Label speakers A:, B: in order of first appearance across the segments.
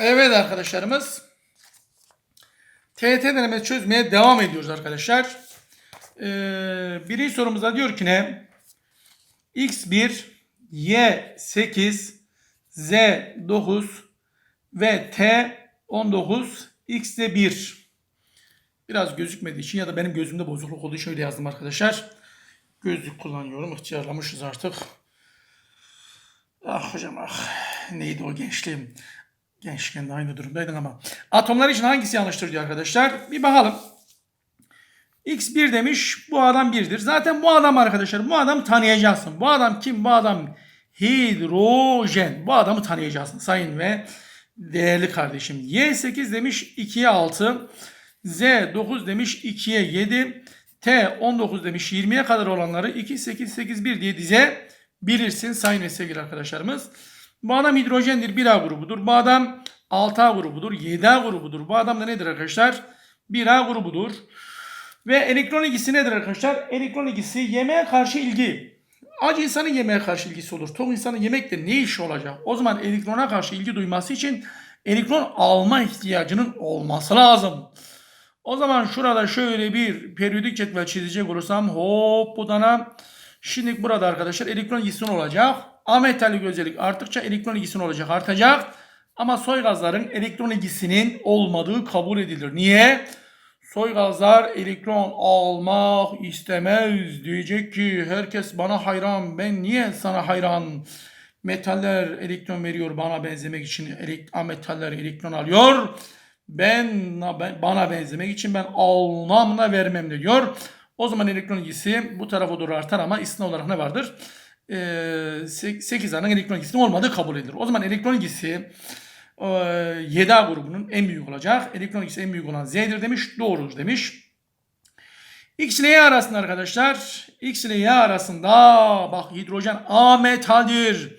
A: Evet arkadaşlarımız. TET denemesi çözmeye devam ediyoruz arkadaşlar. Ee, birinci sorumuzda diyor ki ne? X1, Y8, Z9 ve T19 X'de 1. Biraz gözükmediği için ya da benim gözümde bozukluk olduğu için öyle yazdım arkadaşlar. Gözlük kullanıyorum. İhtiyarlamışız artık. Ah hocam ah. Neydi o gençliğim? Gençken de aynı durumdaydın ama. Atomlar için hangisi yanlıştır diyor arkadaşlar. Bir bakalım. X1 demiş. Bu adam 1'dir. Zaten bu adam arkadaşlar. Bu adamı tanıyacaksın. Bu adam kim? Bu adam hidrojen. Bu adamı tanıyacaksın. Sayın ve değerli kardeşim. Y8 demiş 2'ye 6. Z9 demiş 2'ye 7. T19 demiş 20'ye kadar olanları 2, 8, 8, 1 diye dize bilirsin sayın ve sevgili arkadaşlarımız. Bu adam hidrojendir 1A grubudur. Bu adam 6A grubudur. 7A grubudur. Bu adam da nedir arkadaşlar? 1A grubudur. Ve elektron ilgisi nedir arkadaşlar? Elektron ilgisi yemeğe karşı ilgi. Acı insanın yemeğe karşı ilgisi olur. Tok insanın yemekle ne işi olacak? O zaman elektrona karşı ilgi duyması için elektron alma ihtiyacının olması lazım. O zaman şurada şöyle bir periyodik cetvel çizecek olursam hop bu dana. Şimdi burada arkadaşlar elektron ilgisinin olacak. Ametalik özellik arttıkça elektron ilgisinin olacak artacak. Ama soy gazların elektron ilgisinin olmadığı kabul edilir. Niye? Soy gazlar elektron almak istemez. Diyecek ki herkes bana hayran. Ben niye sana hayran? Metaller elektron veriyor bana benzemek için. Elekt ametaller elektron alıyor. Ben, bana benzemek için ben almam da vermem diyor. O zaman elektron ilgisi bu tarafa doğru artar ama istisna olarak ne vardır? Ee, 8 tane elektron ilgisinin olmadığı kabul edilir. O zaman elektron ilgisi e, 7A grubunun en büyük olacak. Elektron ilgisi en büyük olan Z'dir demiş. Doğrudur demiş. X ile Y arasında arkadaşlar. X ile Y arasında bak hidrojen A metaldir.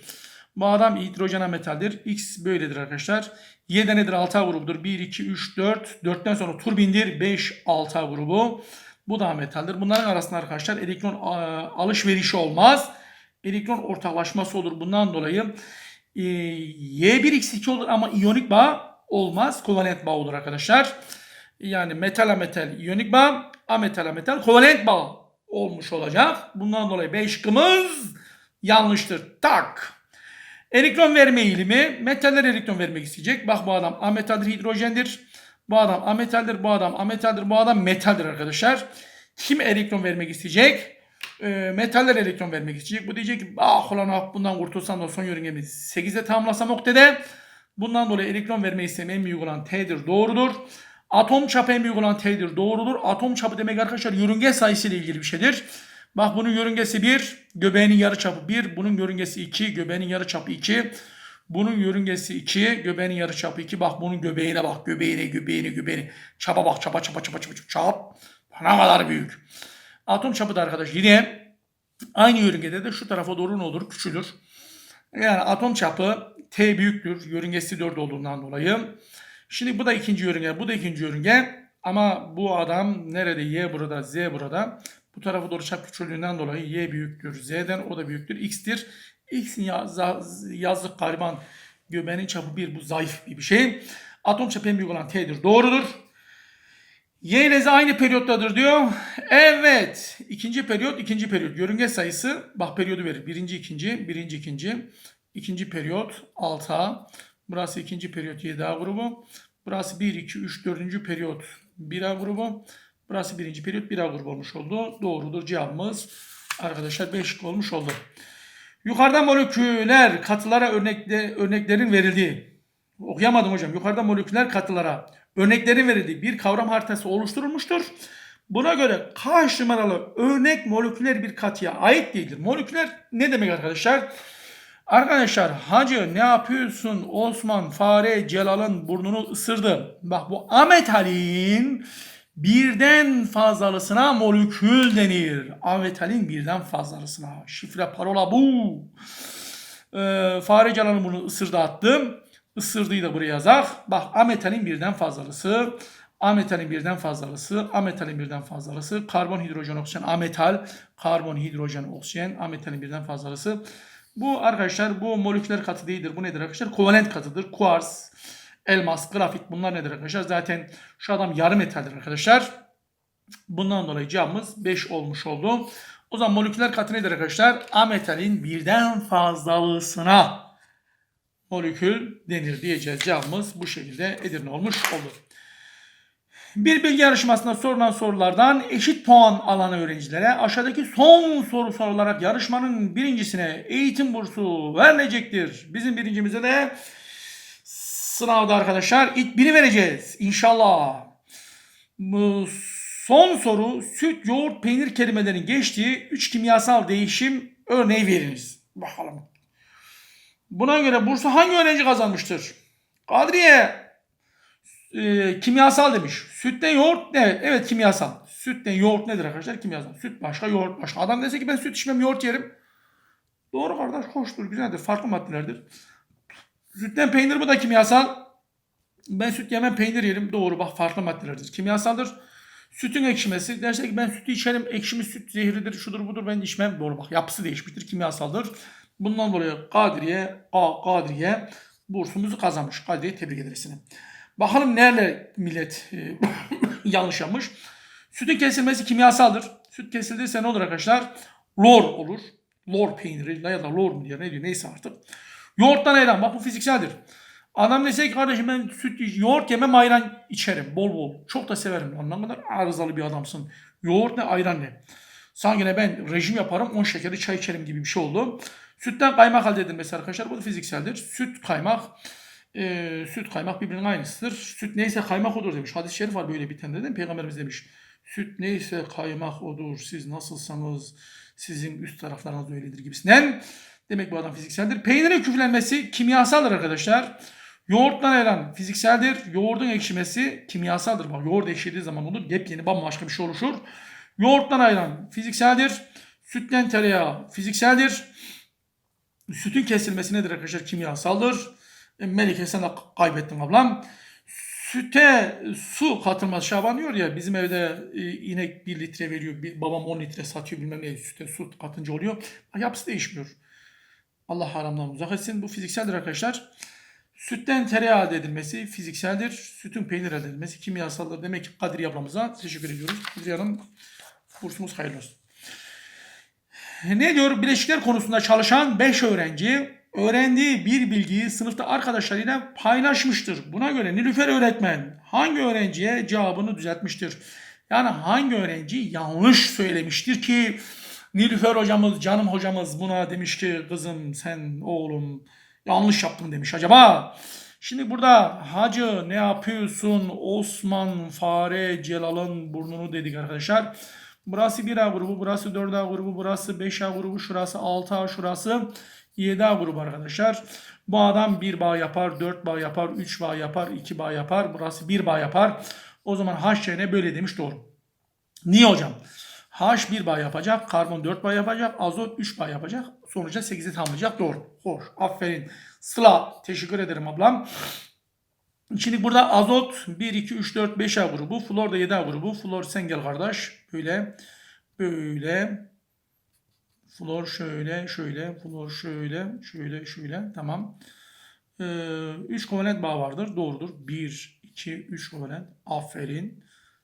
A: Bu adam hidrojen A metaldir. X böyledir arkadaşlar. Y'de nedir? 6A grubudur. 1, 2, 3, 4. 4'ten sonra turbindir. 5, 6A grubu. Bu da metaldir. Bunların arasında arkadaşlar elektron alışverişi olmaz. Elektron ortaklaşması olur. Bundan dolayı e, Y1X2 olur ama iyonik bağ olmaz. Kovalent bağ olur arkadaşlar. Yani metal metal iyonik bağ, ametal metal kovalent bağ olmuş olacak. Bundan dolayı B şıkkımız yanlıştır. Tak. Elektron verme eğilimi. Metaller elektron vermek isteyecek. Bak bu adam ametaldir, hidrojendir. Bu adam ametaldir, bu adam ametaldir, bu adam metaldir arkadaşlar. Kim elektron vermek isteyecek? E, metaller elektron vermek isteyecek. Bu diyecek ki ah ulan ah bundan kurtulsam da son yörüngemi 8'e tamamlasam oktede. Bundan dolayı elektron verme isteğim en büyük olan T'dir. Doğrudur. Atom çapı en büyük olan T'dir. Doğrudur. Atom çapı demek arkadaşlar yörünge sayısı ile ilgili bir şeydir. Bak bunun yörüngesi 1, göbeğinin yarı çapı 1, bunun yörüngesi 2, göbeğinin yarı çapı 2. Bunun yörüngesi 2, göbeğinin yarı çapı 2. Bak bunun göbeğine bak, göbeğine, göbeğine, göbeğine. Çapa bak, çapa, çapa, çapa, çapa, çap. Ne kadar büyük. Atom çapı da arkadaş yine aynı yörüngede de şu tarafa doğru ne olur? Küçülür. Yani atom çapı T büyüktür. Yörüngesi 4 olduğundan dolayı. Şimdi bu da ikinci yörünge, bu da ikinci yörünge. Ama bu adam nerede? Y burada, Z burada. Bu tarafa doğru çap küçüldüğünden dolayı Y büyüktür. Z'den o da büyüktür. X'tir. X'in yazlık gariban göbeğinin çapı 1 bu zayıf bir şey. Atom çapı en büyük olan T'dir. Doğrudur. Y ile Z aynı periyottadır diyor. Evet. İkinci periyot, ikinci periyot. Yörünge sayısı, bak periyodu verir. Birinci, ikinci, birinci, ikinci. İkinci periyot 6A. Burası ikinci periyot 7A grubu. Burası 1, 2, 3, 4. periyot 1A grubu. Burası birinci periyot 1A grubu olmuş oldu. Doğrudur cevabımız. Arkadaşlar 5 olmuş oldu. Yukarıda moleküler katılara örnekle, örneklerin verildiği. Okuyamadım hocam. Yukarıda moleküler katılara örneklerin verildiği bir kavram haritası oluşturulmuştur. Buna göre kaç numaralı örnek moleküler bir katıya ait değildir. Moleküler ne demek arkadaşlar? Arkadaşlar hacı ne yapıyorsun Osman fare Celal'ın burnunu ısırdı. Bak bu ametalin birden fazlalısına molekül denir. Ametalin birden fazlalısına. Şifre parola bu. Ee, fare Celal'ın burnunu ısırdı attım. Isırdığı da buraya yazak. Bak ametalin birden fazlalısı. Ametalin birden fazlalısı, ametalin birden fazlalısı, karbon, hidrojen, oksijen, ametal, karbon, hidrojen, oksijen, ametalin birden fazlalısı. Bu arkadaşlar bu moleküler katı değildir. Bu nedir arkadaşlar? Kovalent katıdır. Kuars, elmas, grafit bunlar nedir arkadaşlar? Zaten şu adam yarı metaldir arkadaşlar. Bundan dolayı cevabımız 5 olmuş oldu. O zaman moleküler katı nedir arkadaşlar? Ametalin birden fazlalısına molekül denir diyeceğiz. Cevabımız bu şekilde Edirne olmuş oldu. Bir bilgi yarışmasında sorulan sorulardan eşit puan alan öğrencilere aşağıdaki son soru sorularak yarışmanın birincisine eğitim bursu verilecektir. Bizim birincimize de sınavda arkadaşlar ilk biri vereceğiz inşallah. Bu son soru süt, yoğurt, peynir kelimelerinin geçtiği 3 kimyasal değişim örneği veriniz. Bakalım. Buna göre bursu hangi öğrenci kazanmıştır? Kadriye e, kimyasal demiş. Sütten yoğurt ne? Evet kimyasal. Sütten yoğurt nedir arkadaşlar? Kimyasal. Süt başka, yoğurt başka. Adam dese ki ben süt içmem, yoğurt yerim. Doğru kardeş, hoştur, güzeldir. Farklı maddelerdir. Sütten peynir bu da kimyasal. Ben süt yemem, peynir yerim. Doğru bak farklı maddelerdir. Kimyasaldır. Sütün ekşimesi. Derse ki ben sütü içerim, ekşimi süt zehridir, şudur budur ben içmem. Doğru bak yapısı değişmiştir, kimyasaldır. Bundan dolayı Kadriye, A, Kadriye bursumuzu kazanmış. Kadriye tebrik ederiz seni. Bakalım nerede millet e, yanlış yapmış. Sütün kesilmesi kimyasaldır. Süt kesildiyse ne olur arkadaşlar? Lor olur. Lor peyniri ya da lor mu diye ne diyor neyse artık. Yoğurttan ayran bak bu fizikseldir. Adam dese ki kardeşim ben süt yoğurt yemem ayran içerim bol bol. Çok da severim. Ondan kadar arızalı bir adamsın. Yoğurt ne ayran ne? Sanki ne ben rejim yaparım 10 şekeri çay içerim gibi bir şey oldu. Sütten kaymak elde edilmesi arkadaşlar bu da fizikseldir. Süt kaymak e, süt kaymak birbirinin aynısıdır. Süt neyse kaymak odur demiş. Hadis-i şerif var böyle değil mi? Peygamberimiz demiş. Süt neyse kaymak odur. Siz nasılsanız sizin üst taraflarınız öyledir gibisinden. Demek bu adam fizikseldir. Peynirin küflenmesi kimyasaldır arkadaşlar. Yoğurttan ayran fizikseldir. Yoğurdun ekşimesi kimyasaldır. Bak yoğurt ekşidiği zaman olur. Yepyeni bambaşka bir şey oluşur. Yoğurttan ayran fizikseldir. Sütten tereyağı fizikseldir. Sütün kesilmesi nedir arkadaşlar? Kimyasaldır. E, Melike sen de kaybettin ablam. Süte su katılmaz Şaban diyor ya bizim evde e, inek 1 litre veriyor. Babam 10 litre satıyor bilmem ne süte su katınca oluyor. Yapısı değişmiyor. Allah haramdan uzak etsin. Bu fizikseldir arkadaşlar. Sütten tereyağı elde edilmesi fizikseldir. Sütün peynir elde edilmesi kimyasaldır. Demek ki Kadriye ablamıza teşekkür ediyoruz. Kadriye Hanım kursumuz hayırlı olsun. Ne diyor? Bileşikler konusunda çalışan 5 öğrenci öğrendiği bir bilgiyi sınıfta arkadaşlarıyla paylaşmıştır. Buna göre Nilüfer öğretmen hangi öğrenciye cevabını düzeltmiştir? Yani hangi öğrenci yanlış söylemiştir ki Nilüfer hocamız, canım hocamız buna demiş ki kızım sen oğlum yanlış yaptın demiş acaba? Şimdi burada hacı ne yapıyorsun Osman Fare Celal'ın burnunu dedik arkadaşlar. Burası 1A grubu, burası 4A grubu, burası 5A grubu, şurası 6A, şurası 7A grubu arkadaşlar. Bu adam 1 bağ yapar, 4 bağ yapar, 3 bağ yapar, 2 bağ yapar. Burası 1 bağ yapar. O zaman H yerine böyle demiş doğru. Niye hocam? H 1 bağ yapacak, karbon 4 bağ yapacak, azot 3 bağ yapacak. Sonuçta 8'i tamamlayacak. Doğru. Hoş. Aferin. Sıla. Teşekkür ederim ablam. Şimdi burada azot 1, 2, 3, 4, 5A grubu. Flor da 7A grubu. Flor sen gel kardeş. Böyle. Böyle. Flor şöyle, şöyle, flor şöyle, şöyle, şöyle. Tamam. 3 ee, kovalent bağ vardır. Doğrudur. 1, 2, 3 kovalent. Aferin.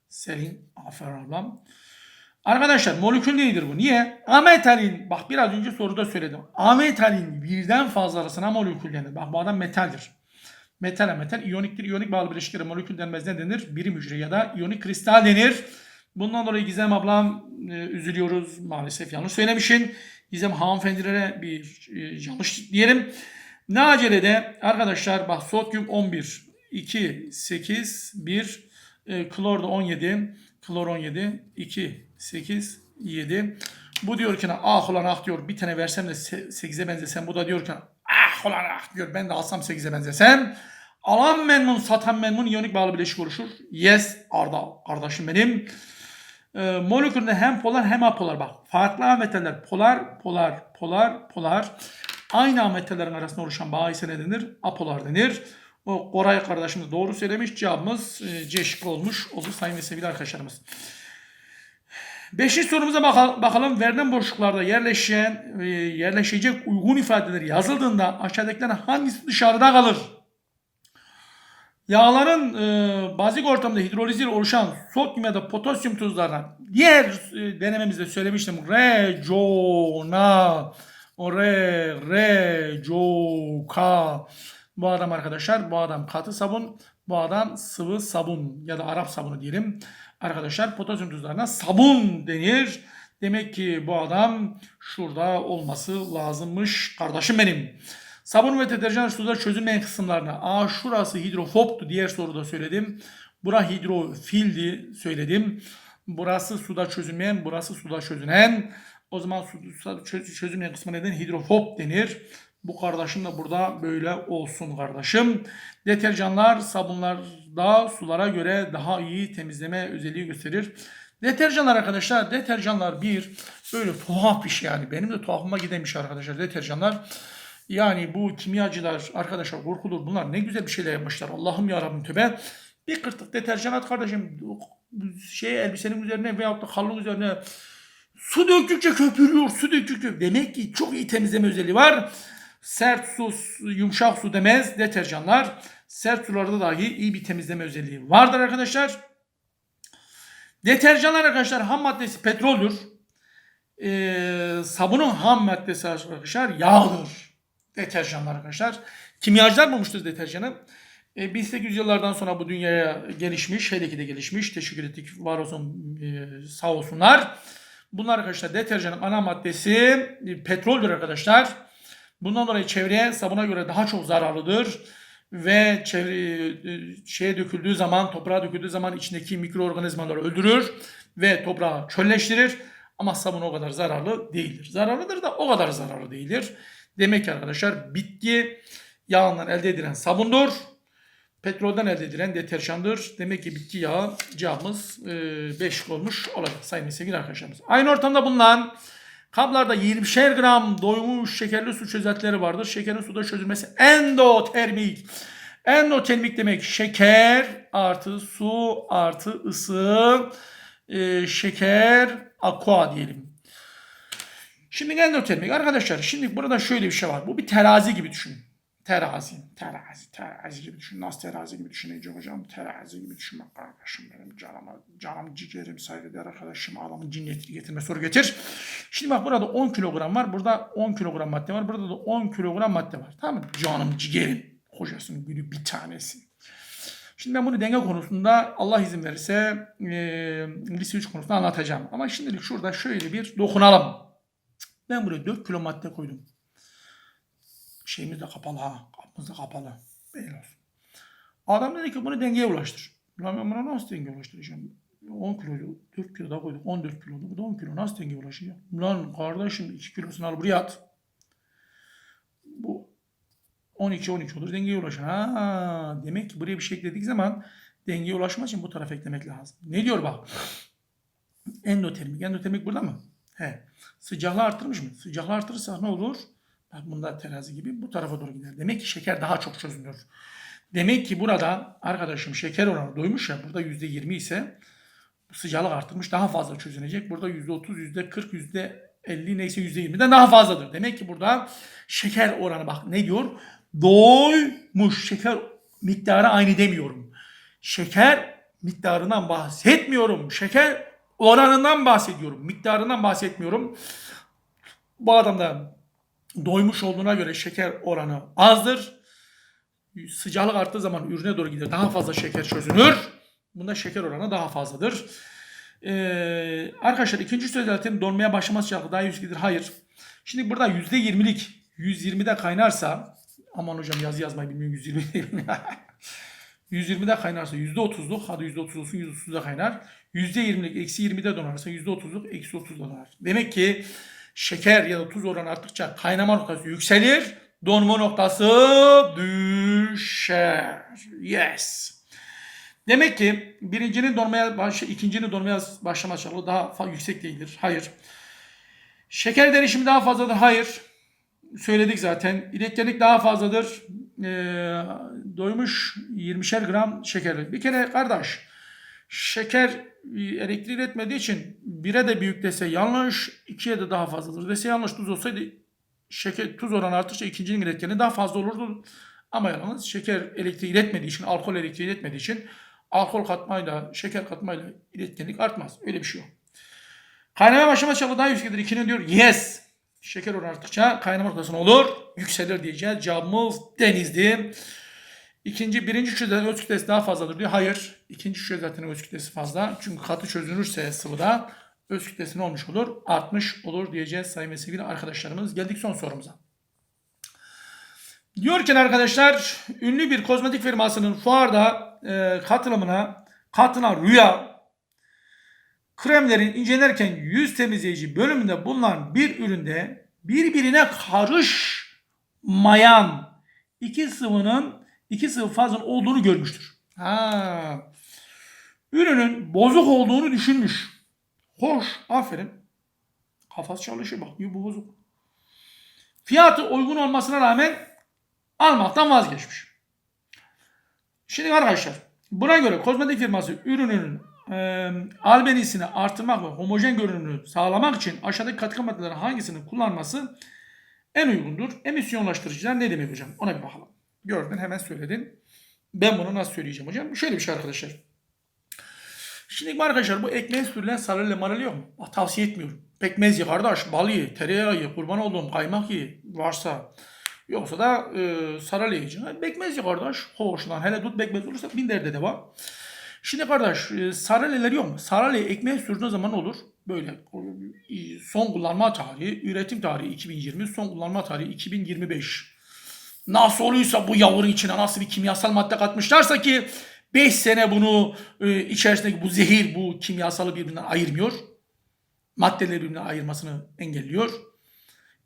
A: Selin. Aferin ablam. Arkadaşlar molekül nedir bu? Niye? Ametalin. Bak biraz önce soruda söyledim. Ametalin birden fazlasına molekül denir. Bak bu adam metaldir. Metal metal iyoniktir. İyonik bağlı bileşiklere molekül denmez ne denir? Birim hücre ya da iyonik kristal denir. Bundan dolayı Gizem ablam e, üzülüyoruz. Maalesef yanlış söylemişsin. Gizem hanımefendilere bir e, yanlış diyelim. Ne acelede arkadaşlar bak sodyum 11, 2, 8, 1, e, klor da 17, klor 17, 2, 8, 7. Bu diyor ki ah ulan ah diyor bir tane versem de 8'e benzesem. Bu da diyor ki ah ulan ah diyor ben de alsam 8'e benzesem. Alan memnun satan memnun iyonik bağlı bileşik oluşur. Yes Arda kardeşim benim. E, molekülde hem polar hem apolar bak. Farklı metaller polar, polar, polar, polar. Aynı metallerin arasında oluşan bağ ise ne denir? Apolar denir. O Koray kardeşimiz doğru söylemiş. Cevabımız e, C olmuş. Olur sayın ve sevgili arkadaşlarımız. Beşinci sorumuza bakalım. Verilen boşluklarda yerleşen, e, yerleşecek uygun ifadeler yazıldığında aşağıdakilerden hangisi dışarıda kalır? Yağların e, bazik ortamda hidroliziyle oluşan sodyum ya da potasyum tuzlarına diğer e, denememizde söylemiştim. Regional o re, re, co, ka. Bu adam arkadaşlar, bu adam katı sabun, bu adam sıvı sabun ya da Arap sabunu diyelim. Arkadaşlar potasyum tuzlarına sabun denir. Demek ki bu adam şurada olması lazımmış kardeşim benim. Sabun ve deterjan suda çözülmeyen kısımlarına. Aa şurası hidrofobtu diğer soruda söyledim. Bura hidrofildi söyledim. Burası suda çözülmeyen, burası suda çözülen. O zaman su, suda çö- çözülmeyen kısmı neden? Hidrofob denir. Bu kardeşim de burada böyle olsun kardeşim. Deterjanlar sabunlarda sulara göre daha iyi temizleme özelliği gösterir. Deterjanlar arkadaşlar, deterjanlar bir böyle tuhaf bir şey yani. Benim de tuhafıma şey arkadaşlar deterjanlar. Yani bu kimyacılar arkadaşlar korkulur bunlar ne güzel bir şeyler yapmışlar. Allah'ım yarabbim tövbe. Bir kırtık deterjan at kardeşim şey elbisenin üzerine veyahut da halının üzerine su döktükçe köpürüyor. Su döktükçe. Demek ki çok iyi temizleme özelliği var. Sert su, yumuşak su demez deterjanlar. Sert sularda dahi iyi bir temizleme özelliği vardır arkadaşlar. Deterjanlar arkadaşlar ham maddesi petroldür. Ee, sabunun ham maddesi arkadaşlar yağdır. Deterjanlar arkadaşlar. Kimyacılar bulmuştur deterjanı. E, 1800 yıllardan sonra bu dünyaya gelişmiş. Hele ki de gelişmiş. Teşekkür ettik. Var olsun e, sağ olsunlar. Bunlar arkadaşlar deterjanın ana maddesi e, petroldür arkadaşlar. Bundan dolayı çevreye sabuna göre daha çok zararlıdır. Ve çevre, e, şeye döküldüğü zaman, toprağa döküldüğü zaman içindeki mikroorganizmaları öldürür ve toprağı çölleştirir. Ama sabun o kadar zararlı değildir. Zararlıdır da o kadar zararlı değildir. Demek ki arkadaşlar bitki yağından elde edilen sabundur. Petrolden elde edilen deterjandır. Demek ki bitki yağı cevabımız 5 olmuş olacak sayın sevgili arkadaşlarımız. Aynı ortamda bulunan kaplarda 20'şer gram doymuş şekerli su çözeltileri vardır. Şekerin suda çözülmesi endotermik. Endotermik demek şeker artı su artı ısı e, şeker aqua diyelim. Şimdi endotermik arkadaşlar şimdi burada şöyle bir şey var. Bu bir terazi gibi düşünün. Terazi, terazi, terazi gibi düşün. Nasıl terazi gibi düşünecek hocam? Terazi gibi düşünmek kardeşim benim canıma, canım ciğerim saygıdeğer arkadaşım. Adamın cinniyetini getirme soru getir. Şimdi bak burada 10 kilogram var. Burada 10 kilogram madde var. Burada da 10 kilogram madde var. Tamam mı? Canım ciğerim. Hocasının biri bir tanesi. Şimdi ben bunu denge konusunda Allah izin verirse e, lise 3 konusunda anlatacağım. Ama şimdilik şurada şöyle bir dokunalım. Ben buraya 4 kilo madde koydum. Şeyimiz de kapalı ha. Kapımız da kapalı. Belli olsun. Adam dedi ki bunu dengeye ulaştır. Lan ben buna nasıl dengeye ulaştıracağım? 10 kilo, 4 kilo daha koyduk. 14 kilo. Bu da 10 kilo. Nasıl dengeye ulaşacağım? Lan kardeşim 2 kilosunu al buraya at. Bu 12 12 olur dengeye ulaşır. Ha, demek ki buraya bir şey eklediği zaman dengeye ulaşmak için bu tarafa eklemek lazım. Ne diyor bak? Endotermik. Endotermik burada mı? He. Sıcaklığı arttırmış mı? Sıcaklığı artırırsa ne olur? Bunda terazi gibi bu tarafa doğru gider. Demek ki şeker daha çok çözünür. Demek ki burada arkadaşım şeker oranı doymuş ya burada %20 ise sıcaklık arttırmış daha fazla çözünecek. Burada %30, %40, %50 neyse %20'den daha fazladır. Demek ki burada şeker oranı bak ne diyor? Doymuş şeker miktarı aynı demiyorum. Şeker miktarından bahsetmiyorum. Şeker oranından bahsediyorum. Miktarından bahsetmiyorum. Bu adamda doymuş olduğuna göre şeker oranı azdır. Sıcaklık arttığı zaman ürüne doğru gider. Daha fazla şeker çözünür. Bunda şeker oranı daha fazladır. Ee, arkadaşlar ikinci çözeltinin donmaya başlaması sıcaklığı daha yüksektir. Hayır. Şimdi burada %20'lik 120'de kaynarsa aman hocam yazı yazmayı bilmiyorum 120 değil. 120'de kaynarsa %30'luk hadi %30 olsun %30'da kaynar. %20'lik eksi 20'de donarsa %30'luk eksi 30'da donar. Demek ki şeker ya da tuz oranı arttıkça kaynama noktası yükselir. Donma noktası düşer. Yes. Demek ki birincinin donmaya baş, ikincinin donmaya başlama sıcaklığı daha yüksek değildir. Hayır. Şeker derişimi daha fazladır. Hayır. Söyledik zaten. İletkenlik daha fazladır. Ee, doymuş 20'şer gram şeker. Bir kere kardeş şeker elektriği üretmediği için 1'e de büyük dese yanlış, 2'ye de daha fazladır dese yanlış. Tuz olsaydı şeker tuz oranı arttıkça ikincinin iletkeni daha fazla olurdu. Ama yalnız şeker elektriği iletmediği için, alkol elektriği iletmediği için alkol katmayla, şeker katmayla iletkenlik artmaz. Öyle bir şey yok. Kaynama başlama çabuk daha yüksektir. 2'nin diyor yes. Şeker oranı arttıkça kaynama noktasına olur. Yükselir diyeceğiz. Cevabımız denizdi. İkinci, birinci şişeden öz kütlesi daha fazladır diyor. Hayır. İkinci zaten öz kütlesi fazla. Çünkü katı çözünürse sıvıda öz kütlesi ne olmuş olur? Artmış olur diyeceğiz sayın ve sevgili arkadaşlarımız. Geldik son sorumuza. Diyor ki arkadaşlar ünlü bir kozmetik firmasının fuarda e, katılımına katılan Rüya kremlerin incelerken yüz temizleyici bölümünde bulunan bir üründe birbirine karışmayan iki sıvının iki sıvı fazın olduğunu görmüştür. Ha. Ürünün bozuk olduğunu düşünmüş. Hoş, aferin. Kafası çalışıyor bak, bu bozuk. Fiyatı uygun olmasına rağmen almaktan vazgeçmiş. Şimdi arkadaşlar buna göre kozmetik firması ürününün e, albenisini artırmak ve homojen görünümünü sağlamak için aşağıdaki katkı maddelerin hangisini kullanması en uygundur? Emisyonlaştırıcılar ne demek hocam? Ona bir bakalım. Gördün hemen söyledin. Ben bunu nasıl söyleyeceğim hocam? Şöyle bir şey arkadaşlar. Şimdi arkadaşlar bu ekmeğe sürülen sarılı marılı yok mu? Tavsiye etmiyorum. Pekmez ye kardeş, bal ye, tereyağı ye, kurban olduğum kaymak ye varsa. Yoksa da e, sarılı yiyeceksin. Pekmez ye kardeş. Hoşlan. Hele dut pekmez olursa bin derde de var. Şimdi kardeş e, sarıleler yok mu? Sarılı ekmeğe sürdüğün zaman olur? Böyle son kullanma tarihi, üretim tarihi 2020, son kullanma tarihi 2025. Nasıl oluyorsa bu yavrun içine nasıl bir kimyasal madde katmışlarsa ki 5 sene bunu e, içerisindeki bu zehir, bu kimyasalı birbirinden ayırmıyor. Maddeleri birbirinden ayırmasını engelliyor.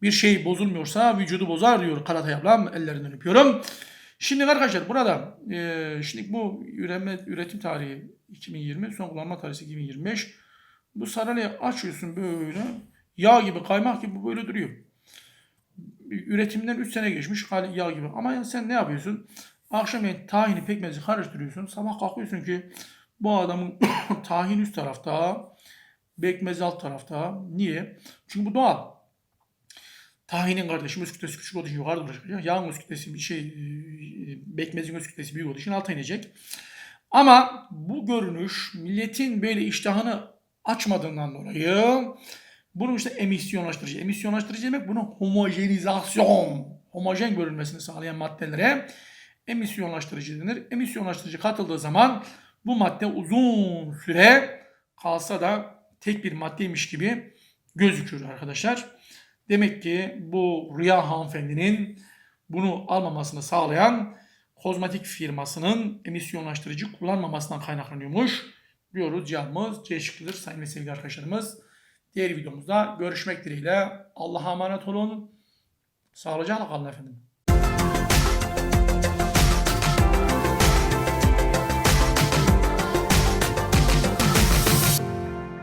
A: Bir şey bozulmuyorsa vücudu bozar diyor Karatay ablam. Ellerinden öpüyorum. Şimdi arkadaşlar burada e, şimdi bu üreme, üretim tarihi 2020, son kullanma tarihi 2025. Bu sarılayı açıyorsun böyle yağ gibi kaymak gibi böyle duruyor. Üretimden 3 sene geçmiş yağ gibi. Ama yani sen ne yapıyorsun? Akşamleyin tahini pekmezi karıştırıyorsun. Sabah kalkıyorsun ki bu adamın tahin üst tarafta, pekmez alt tarafta. Niye? Çünkü bu doğal. Tahinin kardeşim öz kütlesi küçük olduğu için yukarıda bırakacak. Yağın öz kütlesi bir şey, e, pekmezin öz kütlesi büyük olduğu için alta inecek. Ama bu görünüş milletin böyle iştahını açmadığından dolayı bunu işte emisyonlaştırıcı. Emisyonlaştırıcı demek bunu homojenizasyon, homojen görünmesini sağlayan maddelere emisyonlaştırıcı denir. Emisyonlaştırıcı katıldığı zaman bu madde uzun süre kalsa da tek bir maddeymiş gibi gözükür arkadaşlar. Demek ki bu Rüya hanımefendinin bunu almamasını sağlayan kozmetik firmasının emisyonlaştırıcı kullanmamasından kaynaklanıyormuş. Diyoruz cevabımız C şıkkıdır sayın ve sevgili arkadaşlarımız. Diğer videomuzda görüşmek dileğiyle. Allah'a emanet olun. Sağlıcakla kalın efendim.